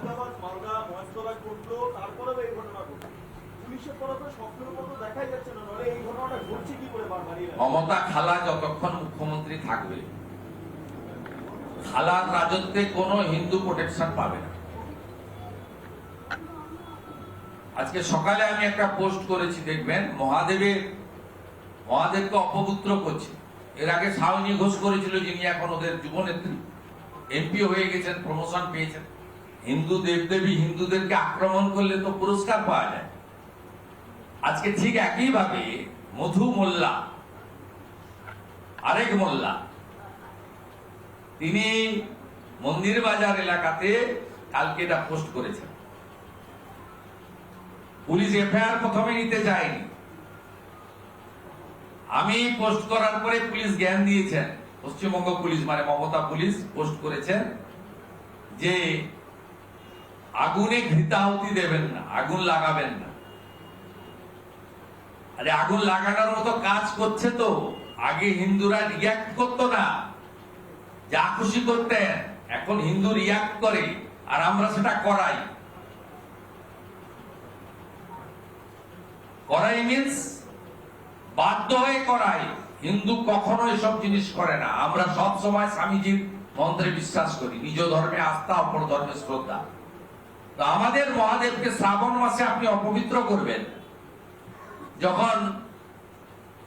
মুর্শিদাবাদ, মালদা মহেশতলা ঘটলো তারপরেও এই ঘটনা ঘটলো মমতা খালা যতক্ষণ মুখ্যমন্ত্রী থাকবে, খালার রাজত্বে হিন্দু প্রোটেকশন পাবে না। আজকে সকালে আমি একটা পোস্ট করেছি, দেখবেন? মহাদেবের, মহাদেবকে অপবিত্র করছে। এর আগে সাউনি ঘোষ করেছিল, যিনি এখন ওদের যুবনেত্রী। এমপি হয়ে গেছেন প্রমোশন পেয়েছেন। হিন্দু দেবদেবী হিন্দুদেরকে আক্রমণ করলে তো পুরস্কার পাওয়া যায়। আজকে ঠিক একইভাবে মধু মোল্লা, আরেক মোল্লা, তিনি মন্দির বাজার এলাকাতে কালকে এটা পোস্ট করেছেন। পুলিশ এফআইআর প্রথমে নিতে চায়নি আমি পোস্ট করার পরে পুলিশ জ্ঞান দিয়েছেন। পশ্চিমবঙ্গ পুলিশ মানে মমতা পুলিশ, পোস্ট করেছেন যে আগুনে ঘৃতাহুতি দেবেন না, আগুন লাগাবেন না। আরে আগুন লাগানোর মতো কাজ করছে তো, আগে হিন্দুরা রিয়াক্ট করতো না। যা খুশি করতেন, এখন হিন্দু রিয়াক্ট করে, আর আমরা সেটা করাই। করাই মিন্স বাধ্য হয়ে করাই। হিন্দু কখনো এসব জিনিস করে না। আমরা সব সময় স্বামীজির মন্ত্রে বিশ্বাস করি। নিজ ধর্মে আস্থা, অপর ধর্মে শ্রদ্ধা। তো আমাদের মহাদেবকে শ্রাবণ মাসে আপনি অপবিত্র করবেন। যখন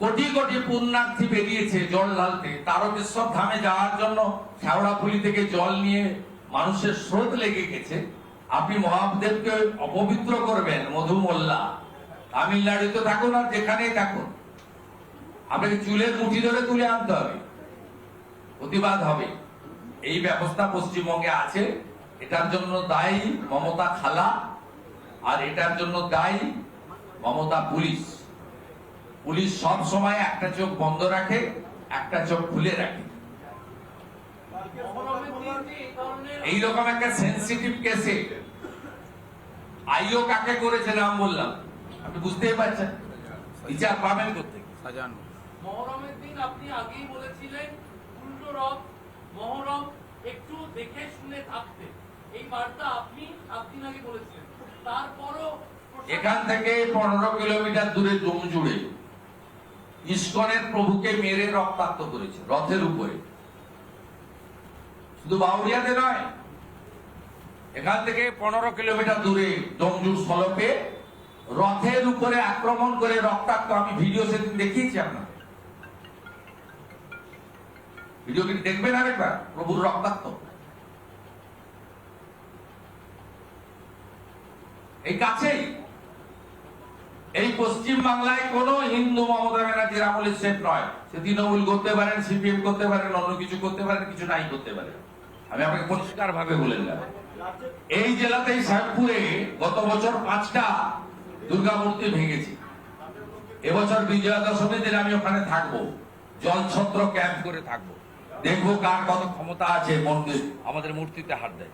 কোটি কোটি পুণ্যার্থী বেরিয়েছে জল ঢালতে, তারকেশ্বর ধামে যাওয়ার জন্য শেওড়াফুলি থেকে জল নিয়ে মানুষের স্রোত লেগে গেছে, আপনি মহাদেবকে অপবিত্র করবেন মধু মোল্লা তামিলনাড়ুতে থাকুন আর যেখানেই থাকুন। আপনাকে চুলের মুঠি ধরে তুলে আনতে হবে। প্রতিবাদ হবে। এই ব্যবস্থা পশ্চিমবঙ্গে আছে। এটার জন্য দায়ী মমতা খালা আর এটার জন্য দায়ী মমতা পুলিশ। পুলিশ সব সময় একটা চোখ বন্ধ রাখে একটা চোখ খুলে রাখে। এইরকম একটা সেন্সিটিভ কেসে আইও কাকে করেছে নাম বললাম। আপনি বুঝতেই পারছেন? বিচার পাবেন করতে সাজানো। মহরমের দিন আপনি আগেই বলেছিলেন উল্টো রথ মহরম একটু দেখে শুনে থাকতে। এখান থেকে পনেরো কিলোমিটার দূরে জমজুড়ে ইস্কনের প্রভুকে মেরে রক্তাক্ত করেছে, রথের উপরে। শুধু বাউরিয়াতে নয়, এখান থেকে পনেরো কিলোমিটার দূরে জমজুর স্থলকে রথের উপরে আক্রমণ করে রক্তাক্ত, আমি ভিডিও সেদিন দেখিয়েছি আপনাকে। ভিডিও কিন্তু দেখবেন আরেকবার? প্রভুর রক্তাক্ত। এই কাছেই। এই পশ্চিম বাংলায় কোন হিন্দু মমতা ব্যানার্জির আমলে সেফ নয়। সে তৃণমূল করতে পারেন, সিপিএম করতে পারেন, অন্য কিছু করতে পারেন, কিছু নাই করতে পারেন আমি আপনাকে পরিষ্কার ভাবে বলে দিলাম। এই জেলাতেই শ্যামপুরে গত বছর পাঁচটা দুর্গা মূর্তি ভেঙেছি। এবছর বিজয়া দশমীর দিন আমি ওখানে থাকব। জলছত্র ক্যাম্প করে থাকব। দেখব কার কত ক্ষমতা আছে মন্দির। আমাদের মূর্তিতে হাত দেয়।